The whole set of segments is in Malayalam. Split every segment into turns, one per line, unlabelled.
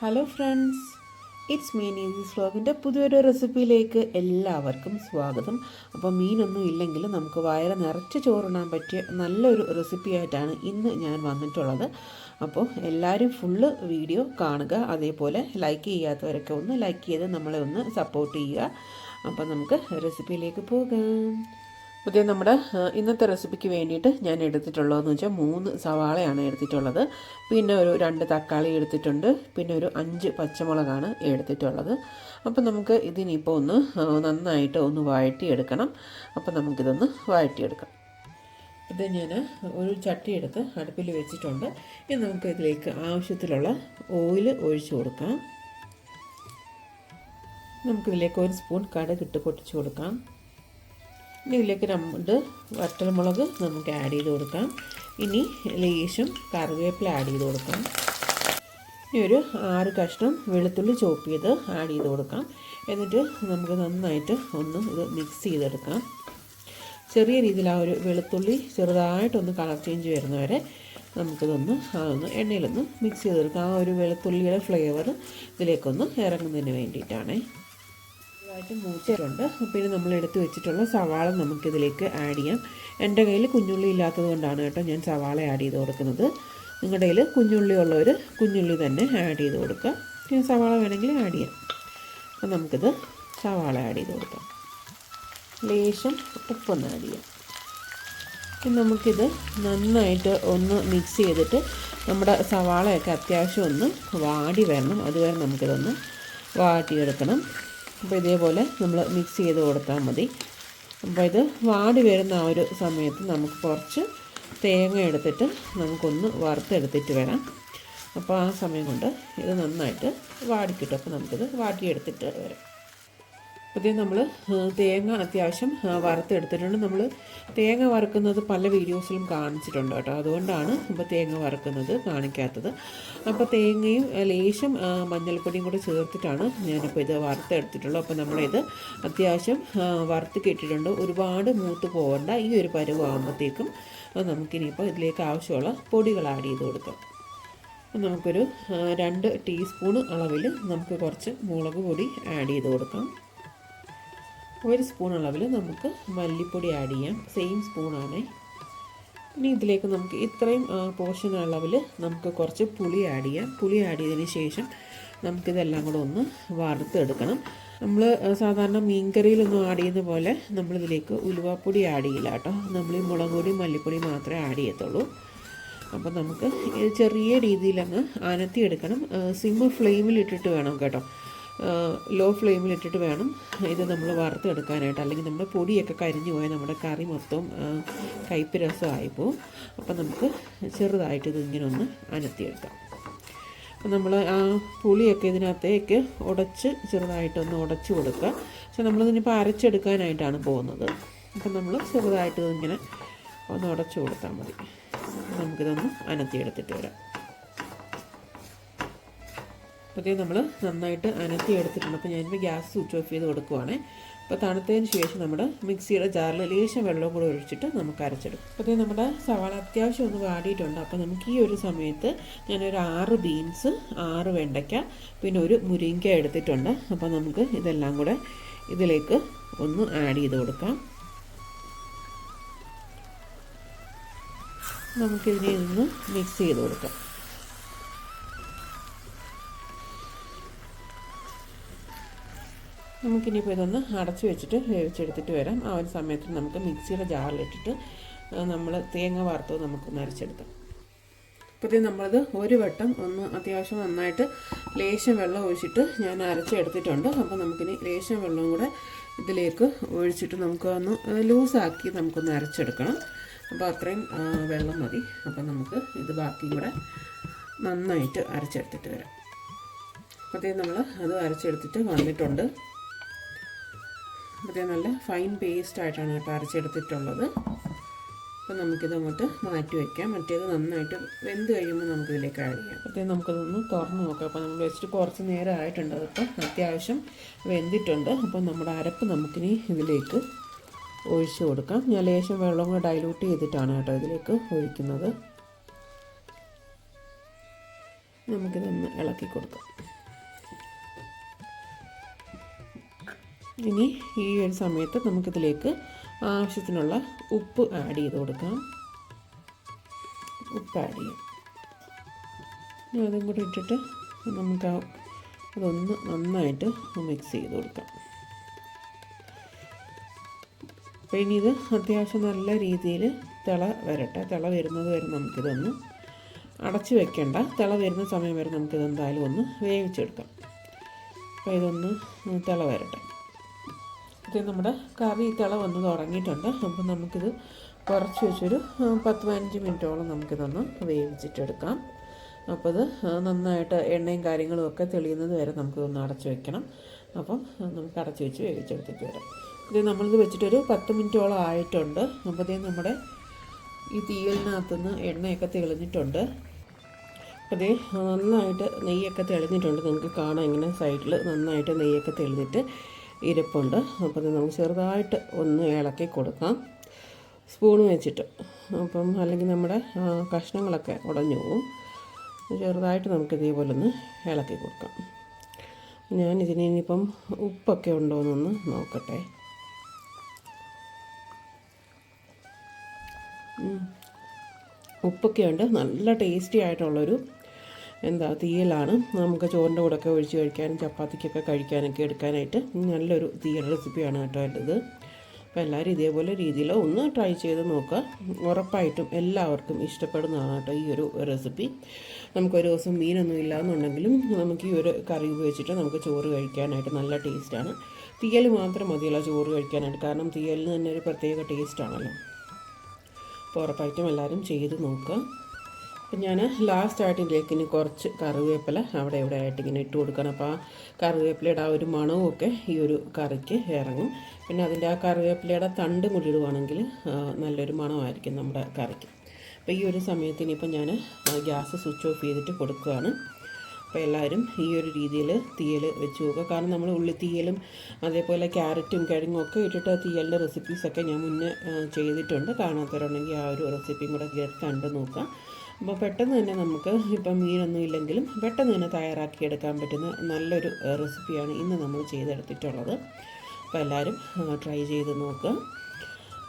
Hello friends it's mean easy സ്ലോഗിന്റെ പുതിയൊരു റെസിപ്പിയിലേക്ക് എല്ലാവർക്കും സ്വാഗതം. അപ്പോൾ മീനൊന്നും ഇല്ലെങ്കിൽ നമുക്ക് വയറ് നിറച്ച് ചോറുണ്ണാൻ പറ്റിയ നല്ലൊരു റെസിപ്പി ആയിട്ടാണ് ഇന്ന് ഞാൻ വന്നിട്ടുള്ളത്. അപ്പോൾ എല്ലാവരും ഫുള്ള് വീഡിയോ കാണുക. അതേപോലെ ലൈക്ക് ചെയ്യാത്തവരൊക്കെ ഒന്ന് ലൈക്ക് ചെയ്ത് നമ്മളെ ഒന്ന് സപ്പോർട്ട് ചെയ്യുക. അപ്പോൾ നമുക്ക് റെസിപ്പിയിലേക്ക് പോകാം. പുതിയ നമ്മുടെ ഇന്നത്തെ റെസിപ്പിക്ക് വേണ്ടിയിട്ട് ഞാൻ എടുത്തിട്ടുള്ളതെന്ന് വെച്ചാൽ മൂന്ന് സവാളയാണ് എടുത്തിട്ടുള്ളത്. പിന്നെ ഒരു രണ്ട് തക്കാളി എടുത്തിട്ടുണ്ട്. പിന്നെ ഒരു അഞ്ച് പച്ചമുളകാണ് എടുത്തിട്ടുള്ളത്. അപ്പം നമുക്ക് ഇതിനിപ്പോൾ ഒന്ന് നന്നായിട്ട് ഒന്ന് വഴറ്റിയെടുക്കണം. അപ്പം നമുക്കിതൊന്ന് വഴറ്റിയെടുക്കാം. ഇത് ഞാൻ ഒരു ചട്ടി എടുത്ത് അടുപ്പിൽ വെച്ചിട്ടുണ്ട്. ഇനി നമുക്ക് ഇതിലേക്ക് ആവശ്യത്തിലുള്ള ഓയിൽ ഒഴിച്ചു കൊടുക്കാം. നമുക്കിതിലേക്ക് ഒരു സ്പൂൺ കടുകിട്ട് പൊട്ടിച്ചു കൊടുക്കാം. ഇനി ഇതിലേക്ക് രണ്ട് വറ്റൽമുളക് നമുക്ക് ആഡ് ചെയ്ത് കൊടുക്കാം. ഇനി ലേശം കറിവേപ്പില ആഡ് ചെയ്ത് കൊടുക്കാം. ഇനി ഒരു ആറ് കഷ്ണം വെളുത്തുള്ളി ചോപ്പ് ചെയ്ത് ആഡ് ചെയ്ത് കൊടുക്കാം. എന്നിട്ട് നമുക്ക് നന്നായിട്ട് ഒന്ന് ഇത് മിക്സ് ചെയ്തെടുക്കാം. ചെറിയ രീതിയിൽ ആ ഒരു വെളുത്തുള്ളി ചെറുതായിട്ടൊന്ന് കളർ ചേഞ്ച് വരുന്നവരെ നമുക്കിതൊന്ന് ആ ഒന്ന് എണ്ണയിലൊന്ന് മിക്സ് ചെയ്തെടുക്കാം. ആ ഒരു വെളുത്തുള്ളിയുടെ ഫ്ലേവർ ഇതിലേക്കൊന്ന് ഇറങ്ങുന്നതിന് വേണ്ടിയിട്ടാണേ. ചെറുതായിട്ട് മൂച്ചിട്ടുണ്ട് പിന്നെ നമ്മൾ എടുത്തു വെച്ചിട്ടുള്ള സവാള നമുക്കിതിലേക്ക് ആഡ് ചെയ്യാം. എന്റെ കയ്യിൽ കുഞ്ഞുള്ളി ഇല്ലാത്തത് കൊണ്ടാണ് കേട്ടോ ഞാൻ സവാള ആഡ് ചെയ്ത് കൊടുക്കുന്നത്. നിങ്ങളുടെ കയ്യിൽ കുഞ്ഞുള്ളി ഉള്ളവർ കുഞ്ഞുള്ളി തന്നെ ആഡ് ചെയ്ത് കൊടുക്കുക പിന്നെ സവാള വേണമെങ്കിൽ ആഡ് ചെയ്യാം. അപ്പം നമുക്കിത് സവാള ആഡ് ചെയ്ത് കൊടുക്കാം. ലേശം ഉപ്പൊന്ന് ആഡ് ചെയ്യാം. നമുക്കിത് നന്നായിട്ട് ഒന്ന് മിക്സ് ചെയ്തിട്ട് നമ്മുടെ സവാളയൊക്കെ അത്യാവശ്യം ഒന്ന് വാടി വരണം. അതുവരെ നമുക്കിതൊന്ന് വാട്ടിയെടുക്കണം. അപ്പോൾ ഇതേപോലെ നമ്മൾ മിക്സ് ചെയ്ത് കൊടുത്താൽ മതി. അപ്പോൾ ഇത് വാടി വരുന്ന ആ ഒരു സമയത്ത് നമുക്ക് കുറച്ച് തേങ്ങ എടുത്തിട്ട് നമുക്കൊന്ന് വറുത്തെടുത്തിട്ട് വരാം. അപ്പോൾ ആ സമയം കൊണ്ട് ഇത് നന്നായിട്ട് വാടിക്കിട്ടും. അപ്പോൾ നമുക്കിത് വാട്ടിയെടുത്തിട്ട് വരാം. പുതിയ നമ്മൾ തേങ്ങ അത്യാവശ്യം വറുത്തെടുത്തിട്ടുണ്ട്. നമ്മൾ തേങ്ങ വറുക്കുന്നത് പല വീഡിയോസിലും കാണിച്ചിട്ടുണ്ട് കേട്ടോ. അതുകൊണ്ടാണ് ഇപ്പോൾ തേങ്ങ വറുക്കുന്നത് കാണിക്കാത്തത്. അപ്പോൾ തേങ്ങയും ലേശം മഞ്ഞൾപ്പൊടിയും കൂടെ ചേർത്തിട്ടാണ് ഞാനിപ്പോൾ ഇത് വറുത്തെടുത്തിട്ടുള്ളത്. അപ്പോൾ നമ്മളിത് അത്യാവശ്യം വറുത്ത് കിട്ടിയിട്ടുണ്ട്. ഒരുപാട് മൂത്ത് പോകേണ്ട ഈ ഒരു പരുവാകുമ്പോഴത്തേക്കും നമുക്കിനിയിപ്പോൾ ഇതിലേക്ക് ആവശ്യമുള്ള പൊടികൾ ആഡ് ചെയ്ത് കൊടുക്കാം. നമുക്കൊരു രണ്ട് ടീസ്പൂൺ അളവിൽ നമുക്ക് കുറച്ച് മുളക് പൊടി ആഡ് ചെയ്ത് കൊടുക്കാം. ഒരു സ്പൂൺ അളവിൽ നമുക്ക് മല്ലിപ്പൊടി ആഡ് ചെയ്യാം. സെയിം സ്പൂണാണേ ഇനി ഇതിലേക്ക് നമുക്ക് ഇത്രയും പോർഷൻ അളവിൽ നമുക്ക് കുറച്ച് പുളി ആഡ് ചെയ്യാം. പുളി ആഡ് ചെയ്തതിന് ശേഷം നമുക്കിതെല്ലാം കൂടെ ഒന്ന് വറുത്തെടുക്കണം. നമ്മൾ സാധാരണ മീൻകറിയിലൊന്നും ആഡ് ചെയ്യുന്ന പോലെ നമ്മളിതിലേക്ക് ഉലുവാപ്പൊടി ആഡ് ചെയ്യില്ല കേട്ടോ. നമ്മൾ ഈ മുളക് പൊടി മല്ലിപ്പൊടി മാത്രമേ ആഡ് ചെയ്യത്തുള്ളൂ. അപ്പോൾ നമുക്ക് ചെറിയ രീതിയിലങ്ങ് അനത്തി എടുക്കണം സിമ്മ് ഫ്ലെയിമിൽ ഇട്ടിട്ട് വേണം കേട്ടോ. ലോ ഫ്ലെയിമിലിട്ടിട്ട് വേണം ഇത് നമ്മൾ വറുത്തെടുക്കാനായിട്ട്. അല്ലെങ്കിൽ നമ്മുടെ പൊടിയൊക്കെ കരിഞ്ഞു പോയാൽ നമ്മുടെ കറി മൊത്തം കയ്പ്പ് രസമായിപ്പോവും അപ്പോൾ നമുക്ക് ചെറുതായിട്ട് ഇത് ഇങ്ങനെ ഒന്ന് അനത്തിയെടുക്കാം. അപ്പം നമ്മൾ ആ പുളിയൊക്കെ ഇതിനകത്തേക്ക് ഉടച്ച് ചെറുതായിട്ടൊന്ന് ഉടച്ചു കൊടുക്കുക. പക്ഷെ നമ്മളിതിനിപ്പോൾ അരച്ചെടുക്കാനായിട്ടാണ് പോകുന്നത്. അപ്പം നമ്മൾ ചെറുതായിട്ട് ഇതിങ്ങനെ ഒന്ന് ഉടച്ചു കൊടുത്താൽ മതി. നമുക്കിതൊന്ന് അനത്തിയെടുത്തിട്ട് വരാം. അപ്പോൾ നമ്മൾ നന്നായിട്ട് അനത്തി എടുത്തിട്ടുണ്ട്. അപ്പോൾ ഞാനിപ്പോൾ ഗ്യാസ് സ്വിച്ച് ഓഫ് ചെയ്ത് കൊടുക്കുവാണേ. അപ്പോൾ തണുത്തതിന് ശേഷം നമ്മുടെ മിക്സിയുടെ ജാറിൽ ലേശം വെള്ളവും കൂടെ ഒഴിച്ചിട്ട് നമുക്ക് അരച്ചെടുക്കും. അപ്പോൾ നമ്മുടെ സവാള അത്യാവശ്യം ഒന്ന് വാടിയിട്ടുണ്ട്. അപ്പോൾ നമുക്ക് ഈ ഒരു സമയത്ത് ഞാനൊരു ആറ് ബീൻസ് ആറ് വെണ്ടയ്ക്ക പിന്നെ ഒരു മുരിങ്ങ എടുത്തിട്ടുണ്ട്. അപ്പോൾ നമുക്ക് ഇതെല്ലാം കൂടെ ഇതിലേക്ക് ഒന്ന് ആഡ് ചെയ്ത് കൊടുക്കാം. നമുക്കിതിനെ ഒന്ന് മിക്സ് ചെയ്ത് കൊടുക്കാം. നമുക്കിനിയിപ്പോൾ ഇതൊന്ന് അടച്ചു വെച്ചിട്ട് വേവിച്ചെടുത്തിട്ട് വരാം. ആ ഒരു സമയത്ത് നമുക്ക് മിക്സിയുടെ ജാറിലിട്ടിട്ട് നമ്മൾ തേങ്ങ വറുത്തത് നമുക്കൊന്ന് അരച്ചെടുക്കാം. ഇപ്പോഴത്തേക്ക് നമ്മളിത് ഒരു വട്ടം ഒന്ന് അത്യാവശ്യം നന്നായിട്ട് ലേശം വെള്ളം ഒഴിച്ചിട്ട് ഞാൻ അരച്ചെടുത്തിട്ടുണ്ട്. അപ്പോൾ നമുക്കിനി ലേശം വെള്ളവും കൂടെ ഇതിലേക്ക് ഒഴിച്ചിട്ട് നമുക്കൊന്ന് ലൂസാക്കി നമുക്കൊന്ന് അരച്ചെടുക്കണം. അപ്പോൾ അത്രയും വെള്ളം മതി. അപ്പോൾ നമുക്ക് ഇത് ബാക്കിയും കൂടെ നന്നായിട്ട് അരച്ചെടുത്തിട്ട് വരാം. അപ്പോഴത്തേക്കും നമ്മൾ അത് അരച്ചെടുത്തിട്ട് വന്നിട്ടുണ്ട്. അപ്പോഴത്തേക്കും നല്ല ഫൈൻ പേസ്റ്റ് ആയിട്ടാണ് കേട്ടോ അരച്ചെടുത്തിട്ടുള്ളത്. അപ്പോൾ നമുക്കിത് അങ്ങോട്ട് മാറ്റി വയ്ക്കാം മറ്റേത് നന്നായിട്ട് വെന്ത് കഴിയുമ്പോൾ നമുക്കിതിലേക്ക് ആഡ് ചെയ്യാം. അപ്പോഴത്തേക്കും നമുക്കതൊന്ന് തുറന്ന് നോക്കാം. അപ്പോൾ നമ്മൾ വെച്ചിട്ട് കുറച്ച് നേരം ആയിട്ടുണ്ട് അതിപ്പോൾ അത്യാവശ്യം വെന്തിട്ടുണ്ട്. അപ്പോൾ നമ്മുടെ അരപ്പ് നമുക്കിനി ഇതിലേക്ക് ഒഴിച്ചു കൊടുക്കാം. ഞാൻ ലേശം വെള്ളം കൂടെ ഡൈലൂട്ട് ചെയ്തിട്ടാണ് കേട്ടോ ഇതിലേക്ക് ഒഴിക്കുന്നത്. നമുക്കിതൊന്ന് ഇളക്കി കൊടുക്കാം. ഇനി ഈ ഒരു സമയത്ത് നമുക്കിതിലേക്ക് ആവശ്യത്തിനുള്ള ഉപ്പ് ആഡ് ചെയ്ത് കൊടുക്കാം. ഉപ്പ് ആഡ് ചെയ്യാം. അതും കൂടി ഇട്ടിട്ട് നമുക്ക് അതൊന്ന് നന്നായിട്ട് മിക്സ് ചെയ്ത് കൊടുക്കാം. അപ്പോൾ ഇനി ഇത് അത്യാവശ്യം നല്ല രീതിയിൽ തിള വരട്ടെ. തിള വരുന്നത് വരെ നമുക്കിതൊന്ന് അടച്ചു വെക്കേണ്ട. തിള വരുന്ന സമയം വരെ നമുക്കിത് എന്തായാലും ഒന്ന് വേവിച്ചെടുക്കാം. അപ്പോൾ ഇതൊന്ന് തിള വരട്ടെ. ഇത് നമ്മുടെ കറി തിള വന്ന് തുടങ്ങിയിട്ടുണ്ട്. അപ്പോൾ നമുക്കിത് കുറച്ച് വെച്ചൊരു പത്ത് പതിനഞ്ച് മിനിറ്റോളം നമുക്കിതൊന്ന് വേവിച്ചിട്ടെടുക്കാം. അപ്പോൾ ഇത് നന്നായിട്ട് എണ്ണയും കാര്യങ്ങളും ഒക്കെ തെളിയുന്നത് വരെ നമുക്കിതൊന്ന് അടച്ചു വെക്കണം. അപ്പം നമുക്ക് അടച്ചു വെച്ച് വേവിച്ചെടുത്തിട്ട് വരാം. ഇത് നമ്മളിത് വെച്ചിട്ടൊരു പത്ത് മിനിറ്റോളം ആയിട്ടുണ്ട്. അപ്പോൾ അപ്പോഴത്തേക്കും നമ്മുടെ ഈ തീയലിനകത്തുനിന്ന് എണ്ണയൊക്കെ തെളിഞ്ഞിട്ടുണ്ട്. ദേ നന്നായിട്ട് നെയ്യൊക്കെ തെളിഞ്ഞിട്ടുണ്ട്. നിങ്ങൾക്ക് കാണാം ഇങ്ങനെ സൈഡിൽ നന്നായിട്ട് നെയ്യൊക്കെ തെളിഞ്ഞിട്ട് ഇരിപ്പുണ്ട്. അപ്പം നമുക്ക് ചെറുതായിട്ട് ഒന്ന് ഇളക്കി കൊടുക്കാം. സ്പൂൺ വെച്ചിട്ട്. അപ്പം അല്ലെങ്കിൽ നമ്മുടെ കഷ്ണങ്ങളൊക്കെ ഉടഞ്ഞു പോകും ചെറുതായിട്ട് നമുക്ക് ഇതേപോലെ ഒന്ന് ഇളക്കി കൊടുക്കാം. ഞാൻ ഇതിന് ഇനിയിപ്പം ഉപ്പൊക്കെ ഉണ്ടോ എന്നൊന്ന് നോക്കട്ടെ ഉപ്പൊക്കെ ഉണ്ട്. നല്ല ടേസ്റ്റി ആയിട്ടുള്ളൊരു എന്താ തീയലാണ്. നമുക്ക് ചോറിന്റെ കൂടെയൊക്കെ ഒഴിച്ച് കഴിക്കാനും ചപ്പാത്തിക്കൊക്കെ കഴിക്കാനൊക്കെ എടുക്കാനായിട്ട് നല്ലൊരു തീയൽ റെസിപ്പിയാണ് കേട്ടോ ഇത് അപ്പോൾ എല്ലാവരും ഇതേപോലെ രീതിയിൽ ഒന്ന് ട്രൈ ചെയ്ത് നോക്കുക. ഉറപ്പായിട്ടും എല്ലാവർക്കും ഇഷ്ടപ്പെടുന്നതാണ് കേട്ടോ ഈ ഒരു റെസിപ്പി. നമുക്കൊരു ദിവസം മീനൊന്നും ഇല്ലാന്നുണ്ടെങ്കിലും നമുക്ക് ഈ ഒരു കറി ഉപയോഗിച്ചിട്ട് നമുക്ക് ചോറ് കഴിക്കാനായിട്ട് നല്ല ടേസ്റ്റാണ്. തീയൽ മാത്രം മതിയല്ലോ ചോറ് കഴിക്കാനായിട്ട്. കാരണം തീയലിന് തന്നെ ഒരു പ്രത്യേക ടേസ്റ്റാണല്ലോ. അപ്പോൾ ഉറപ്പായിട്ടും എല്ലാവരും ചെയ്ത് നോക്കുക. അപ്പം ഞാൻ ലാസ്റ്റ് ഇതിലേക്ക് ഇനി കുറച്ച് കറിവേപ്പില അവിടെ ഇവിടെ ആയിട്ട് ഇങ്ങനെ ഇട്ട് കൊടുക്കണം. അപ്പോൾ ആ കറിവേപ്പിലയുടെ ആ ഒരു മണവുമൊക്കെ ഈ ഒരു കറിക്ക് ഇറങ്ങും. പിന്നെ അതിന്റെ ആ കറിവേപ്പിലയുടെ തണ്ട് മുടിയിടുവാണെങ്കിൽ നല്ലൊരു മണമായിരിക്കും നമ്മുടെ കറിക്ക്. അപ്പോൾ ഈ ഒരു സമയത്ത് ഇനിയിപ്പോൾ ഞാൻ ഗ്യാസ് സ്വിച്ച് ഓഫ് ചെയ്തിട്ട് കൊടുക്കുകയാണ്. അപ്പോൾ എല്ലാവരും ഈ ഒരു രീതിയിൽ തീയൽ വെച്ച് നോക്കുക. കാരണം നമ്മൾ ഉള്ളി തീയലും അതേപോലെ ക്യാരറ്റും കിഴങ്ങും ഒക്കെ ഇട്ടിട്ട് തീയലിന്റെ റെസിപ്പീസൊക്കെ ഞാൻ മുന്നേ ചെയ്തിട്ടുണ്ട്. കാണാത്തവരുണ്ടെങ്കിൽ ആ ഒരു റെസിപ്പിയും കൂടെ കണ്ട് നോക്കാം അപ്പോൾ പെട്ടെന്ന് തന്നെ നമുക്ക് ഇപ്പം മീനൊന്നും ഇല്ലെങ്കിലും പെട്ടെന്ന് തന്നെ തയ്യാറാക്കിയെടുക്കാൻ പറ്റുന്ന നല്ലൊരു റെസിപ്പിയാണ് ഇന്ന് നമ്മൾ ചെയ്തെടുത്തിട്ടുള്ളത്. അപ്പോൾ എല്ലാവരും ട്രൈ ചെയ്ത് നോക്കുക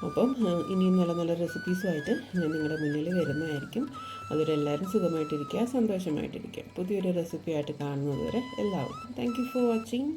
അപ്പം ഇനിയും നല്ല നല്ല റെസിപ്പീസുമായിട്ട് ഞാൻ നിങ്ങളുടെ മുന്നിൽ വരുന്നതായിരിക്കും. അതുവരെ എല്ലാവരും സുഖമായിട്ടിരിക്കുക സന്തോഷമായിട്ടിരിക്കുക. പുതിയൊരു റെസിപ്പിയായിട്ട് കാണുന്നത് വരെ എല്ലാവർക്കും താങ്ക് യു ഫോർ വാച്ചിങ്